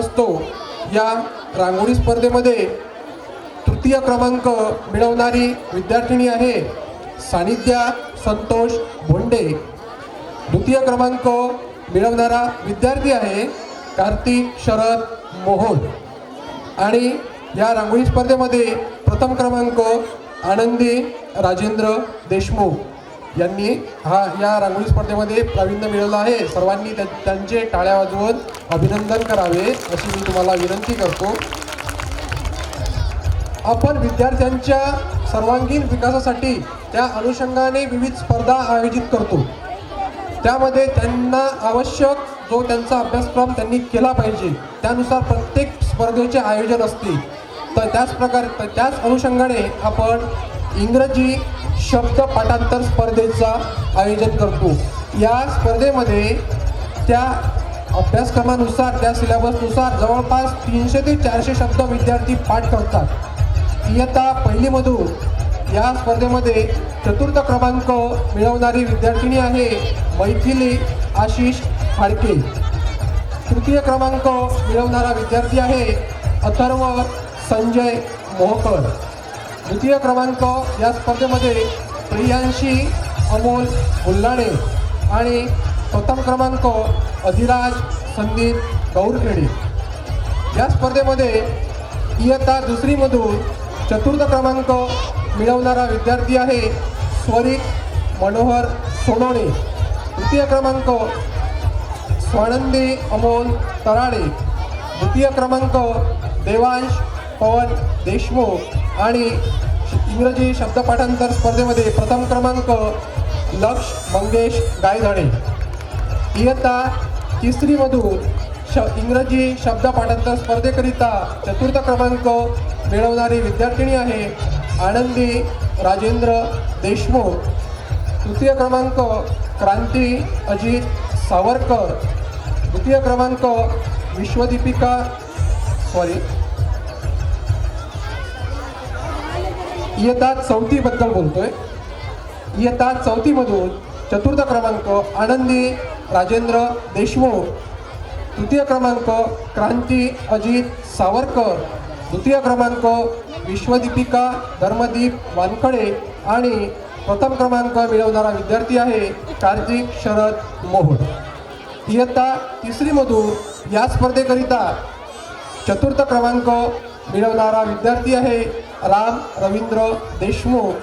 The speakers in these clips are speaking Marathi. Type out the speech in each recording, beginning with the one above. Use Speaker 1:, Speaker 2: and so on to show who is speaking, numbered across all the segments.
Speaker 1: असतो. या रांगोळी स्पर्धेमध्ये तृतीय क्रमांक मिळवणारी विद्यार्थिनी आहे सानिध्या संतोष भोंडे. द्वितीय क्रमांक मिळवणारा विद्यार्थी आहे कार्तिक शरद मोहन आणि या रांगोळी स्पर्धेमध्ये प्रथम क्रमांक आनंदी राजेंद्र देशमुख. यांनी हा या रांगोळी स्पर्धेमध्ये प्रावीण्य मिळवलं आहे. सर्वांनी त्यांचे टाळ्या वाजवून अभिनंदन करावे अशी मी तुम्हाला विनंती करतो. आपण विद्यार्थ्यांच्या सर्वांगीण विकासासाठी त्या अनुषंगाने विविध स्पर्धा आयोजित करतो. त्यामध्ये त्यांना आवश्यक जो त्यांचा अभ्यासक्रम त्यांनी केला पाहिजे त्यानुसार प्रत्येक स्पर्धेचे आयोजन असते. तर त्याच प्रकारे त्याच अनुषंगाने आपण इंग्रजी शब्द पाठांतर स्पर्धेचा आयोजन करतो. या स्पर्धेमध्ये त्या अभ्यासक्रमानुसार त्या सिलेबसनुसार जवळपास तीनशे ते चारशे शब्द विद्यार्थी पाठ करतात. इयत्ता पहिलीमधून या स्पर्धेमध्ये चतुर्थ क्रमांक मिळवणारी विद्यार्थिनी आहे मैथिली आशिष फाडके तृतीय क्रमांक मिळवणारा विद्यार्थी आहे अथर्व संजय मोहकर. द्वितीय क्रमांक या स्पर्धेमध्ये प्रियांशी अमोल बुल्लाणे आणि प्रथम क्रमांक अधिराज संदीप गौरखेडे. या स्पर्धेमध्ये इयत्ता दुसरीमधून चतुर्थ क्रमांक मिळवणारा विद्यार्थी आहे स्वरित मनोहर सोनोणे तृतीय क्रमांक स्वानंदी अमोल तराळे द्वितीय क्रमांक देवांश पवन देशमुख आणि इंग्रजी शब्दपाठांतर स्पर्धेमध्ये प्रथम क्रमांक लक्ष मंगेश गायधणे. इयत्ता तिसरीमधून श इंग्रजी शब्दपाठांतर स्पर्धेकरिता चतुर्थ क्रमांक मिळवणारी विद्यार्थिनी आहे आनंदी राजेंद्र देशमुख. तृतीय क्रमांक क्रांती अजित सावरकर. द्वितीय क्रमांक विश्वदीपिका सॉरी इयत्ता चौथीबद्दल बोलतोय. इयत्ता चौथीमधून चतुर्थ क्रमांक आनंदी राजेंद्र देशमुख तृतीय क्रमांक क्रांती अजित सावरकर द्वितीय क्रमांक विश्वदीपिका धर्मदीप वानखडे आणि प्रथम क्रमांक मिळवणारा विद्यार्थी आहे कार्तिक शरद मोहोळ. इयत्ता तिसरीमधून या स्पर्धेकरिता चतुर्थ क्रमांक मिळवणारा विद्यार्थी आहे राम रवींद्र देशमुख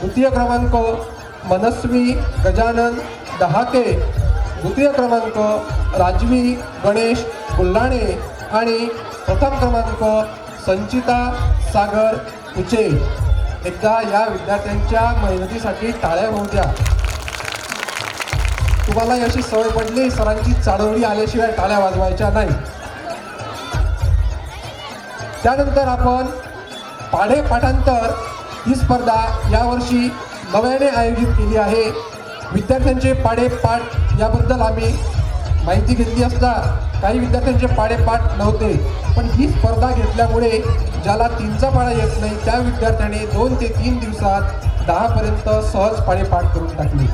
Speaker 1: द्वितीय क्रमांक मनस्वी गजानन दहाके द्वितीय क्रमांक राजवी गणेश गुल्हाणे आणि प्रथम क्रमांक संचिता सागर उचे एकदा या विद्यार्थ्यांच्या मेहनतीसाठी टाळ्या होऊ द्या. तुम्हाला अशी सवय पडली सरांची चाडवणी आल्याशिवाय टाळ्या वाजवायच्या नाही. त्यानंतर आपण पाढे पाठांतर ही स्पर्धा यावर्षी नव्याने आयोजित केली आहे. विद्यार्थ्यांचे पाढे पाठ याबद्दल आम्ही माहिती घेतली असता काही विद्यार्थ्यांचे पाढे पाठ नव्हते. पण ही स्पर्धा घेतल्यामुळे ज्याला तीनचा पाढा येत नाही त्या विद्यार्थ्याने दोन ते तीन दिवसात दहापर्यंत सहज पाढे पाठ करून टाकले.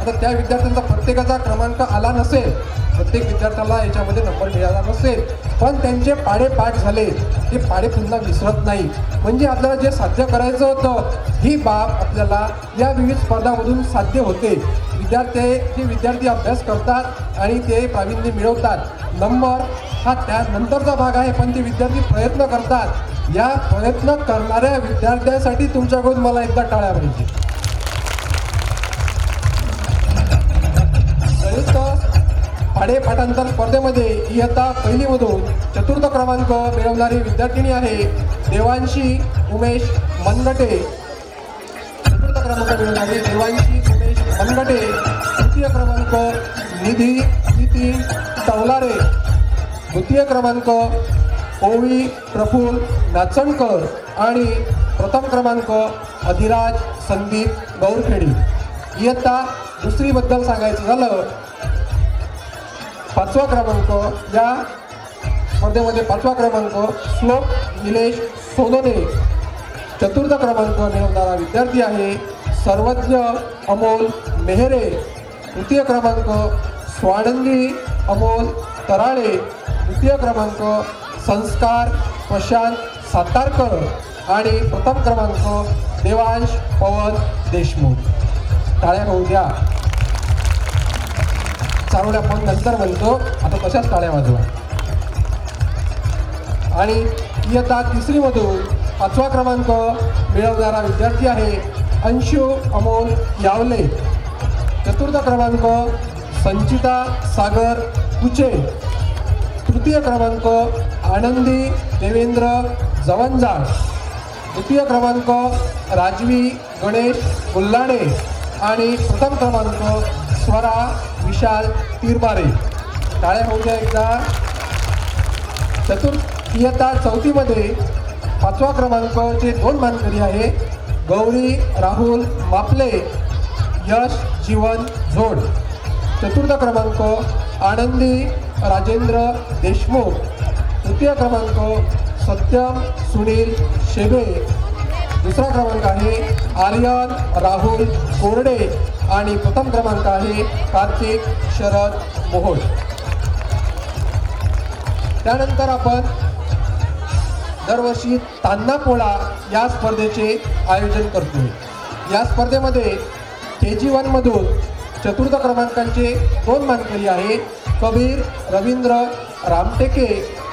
Speaker 1: आता त्या विद्यार्थ्यांचा प्रत्येकाचा क्रमांक आला नसेल प्रत्येक विद्यार्थ्याला याच्यामध्ये नंबर मिळाला नसेल पण त्यांचे पाढे पाठ झाले. ते पाढे पुन्हा विसरत नाही. म्हणजे आपल्याला जे साध्य करायचं होतं ही बाब आपल्याला या विविध स्पर्धामधून साध्य होते. विद्यार्थी जे विद्यार्थी अभ्यास करतात आणि ते प्रावीण्य मिळवतात. नंबर हा त्यानंतरचा भाग आहे पण ते विद्यार्थी प्रयत्न करतात. या प्रयत्न करणाऱ्या विद्यार्थ्यांसाठी तुमच्याकडून मला एकदा टाळ्या पाहिजे. पाढे फाटांतर स्पर्धेमध्ये इयत्ता पहिलीमधून चतुर्थ क्रमांक मिळवणारी विद्यार्थिनी आहे देवांशी उमेश मनगटे. चतुर्थ क्रमांक मिळवणारी देवांशी उमेश मनगटे. तृतीय क्रमांक निधी नितीन तवलारे. द्वितीय क्रमांक ओवी प्रफुल नाचणकर. आणि प्रथम क्रमांक अधिराज संदीप गौरखेडी. इयत्ता दुसरीबद्दल सांगायचं झालं पाचवा क्रमांक या स्पर्धेमध्ये पाचवा क्रमांक श्लोक निलेश सोनोने. चतुर्थ क्रमांक मिळवणारा विद्यार्थी आहे सर्वज्ञ अमोल मेहरे. तृतीय क्रमांक स्वानंदी अमोल तराळे. द्वितीय क्रमांक संस्कार प्रशांत सातारकर. आणि प्रथम क्रमांक देवांश पवन देशमुख. टाळ्या होऊ द्या. चारोळ्या पण नंतर म्हणतो आता तशाच टाळ्या वाजवा. आणि इयत्ता तिसरीमधून पाचवा क्रमांक मिळवणारा विद्यार्थी आहे अंशु अमोल यावले. चतुर्थ क्रमांक संचिता सागर कुचे. तृतीय क्रमांक आनंदी देवेंद्र जवंजाळ द्वितीय क्रमांक राजवी गणेश गुल्लाडे. आणि प्रथम क्रमांक स्वरा विशाल तिरमारे टाळ्या होऊ द्या एकदा. चतुर्थ इयत्ता चौथीमध्ये पाचवा क्रमांकाचे दोन मानकरी आहे. गौरी राहुल मापले यश जीवन झोड चतुर्थ क्रमांक आनंदी राजेंद्र देशमुख. तृतीय क्रमांक सत्यम सुनील शेबे. दुसरा क्रमांक आहे आर्यन राहुल कोरडे. आणि प्रथम क्रमांक आहे कार्तिक शरद मोहोळ. त्यानंतर आपण दरवर्षी तान्ना पोळा या स्पर्धेचे आयोजन करतो. या स्पर्धेमध्ये के जी वनमधून चतुर्थ क्रमांकांचे दोन मानकरी आहे कबीर रवींद्र रामटेके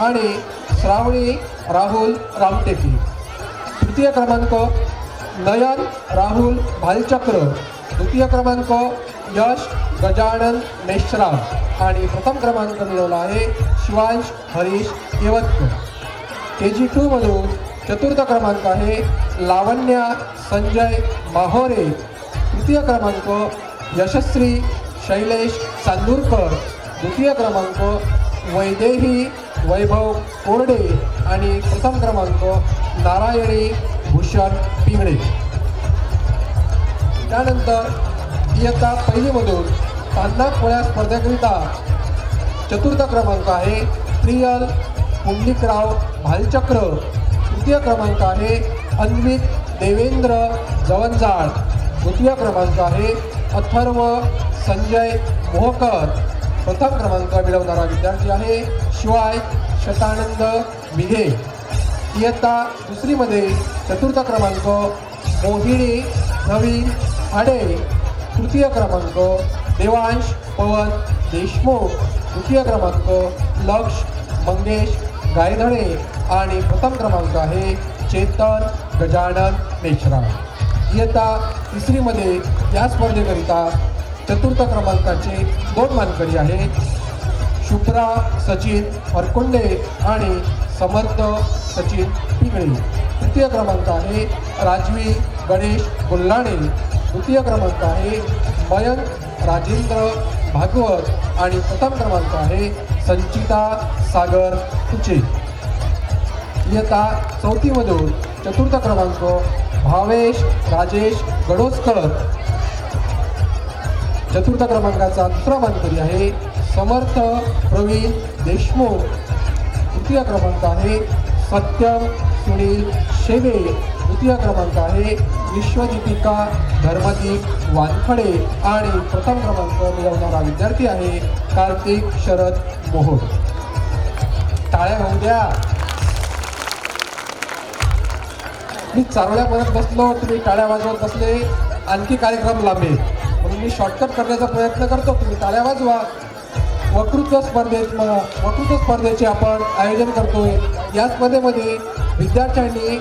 Speaker 1: आणि श्रावणी राहुल रामटेके. तृतीय क्रमांक नयन राहुल भालचक्र. द्वितीय क्रमांक यश गजानन मेश्राम. आणि प्रथम क्रमांक मिळवला आहे शिवांश हरीश येवतकर. के जी टूमधून चतुर्थ क्रमांक आहे लावण्या संजय माहोरे. तृतीय क्रमांक यशस्वी शैलेश चांदूरकर. द्वितीय क्रमांक वैदेही वैभव कोरडे. आणि प्रथम क्रमांक नारायणी भूषण पिंगळे. त्यानंतर इयत्ता पहिलीमधून तान्हा पोळ्या स्पर्धेकरिता चतुर्थ क्रमांक आहे. प्रियल पुंडलिकराव भालचक्र. तृतीय क्रमांक आहे. अन्वित देवेंद्र जवंजाळ. द्वितीय क्रमांक आहे. अथर्व संजय मोहकर. प्रथम क्रमांक मिळवणारा विद्यार्थी आहे शिवाय शतानंद मिघे. इयत्ता दुसरीमध्ये चतुर्थ क्रमांक मोहिनी नवीन आणि तृतीय क्रमांक देवांश पवन देशमुख. द्वितीय क्रमांक लक्ष मंगेश गायधणे. आणि प्रथम क्रमांक आहे चेतन गजानन मेश्रा इयत्ता तिसरीमध्ये या स्पर्धेकरिता चतुर्थ क्रमांकाचे दोन मानकरी आहेत. शुभ्रा सचिन हरकुंडे आणि समर्थ सचिन पिंगळे. तृतीय क्रमांक आहे राजवी गणेश गुल्हाणे द्वितीय क्रमांक आहे मयंक राजेंद्र भागवत आणि प्रथम क्रमांक आहे संचिता सागर कुचे. इयत्ता चौथीमधून चतुर्थ क्रमांक भावेश राजेश गडोसकर. चतुर्थ क्रमांकाचा दुसरा मानकरी आहे समर्थ प्रवीण देशमुख. तृतीय क्रमांक आहे सत्यम सुनील शेवे द्वितीय क्रमांक आहे विश्वदीपिका धर्मदीप वानखडे आणि प्रथम क्रमांक मिळवणारा विद्यार्थी आहे कार्तिक शरद मोहोळ. टाळ्या होऊ द्या. मी चारोळ्या म्हणत बसलो तुम्ही टाळ्या वाजवत बसले. आणखी कार्यक्रम लांबे. म्हणून मी शॉर्टकट करण्याचा प्रयत्न करतो. तुम्ही टाळ्या वाजवा. वक्तृत्व स्पर्धेत वक्तृत्व स्पर्धेचे आपण आयोजन करतोय. या स्पर्धेमध्ये विद्यार्थ्यांनी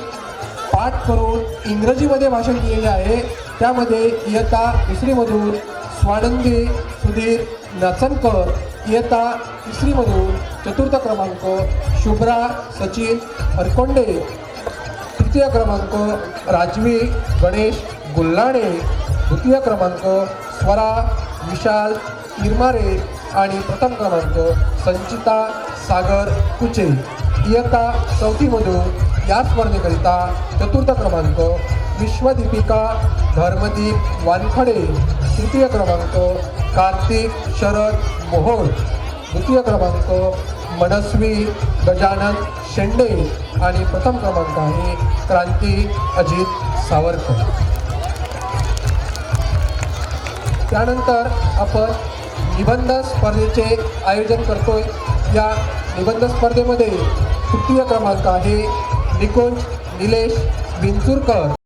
Speaker 1: पाठ करून इंग्रजीमध्ये भाषण केलेले आहे. त्यामध्ये इयत्ता दुसरीमधून स्वानंदी सुधीर नचनकर इयत्ता तिसरीमधून चतुर्थ क्रमांक शुभ्रा सचिन हरकोंडे तृतीय क्रमांक राजवी गणेश गुल्लाणे द्वितीय क्रमांक स्वरा विशाल तिरमारे आणि प्रथम क्रमांक संचिता सागर कुचे. इयत्ता चौथीमधून या स्पर्धेकरिता चतुर्थ क्रमांक विश्वदीपिका धर्मदीप वानखडे तृतीय क्रमांक कार्तिक शरद मोहोळ द्वितीय क्रमांक मनस्वी गजानन शेंडे आणि प्रथम क्रमांक आहे क्रांती अजित सावरकर. त्यानंतर आपण निबंध स्पर्धेचे आयोजन करतोय. या निबंध स्पर्धेमध्ये तृतीय क्रमांक आहे निकुंज निलेश बिनचुरकर.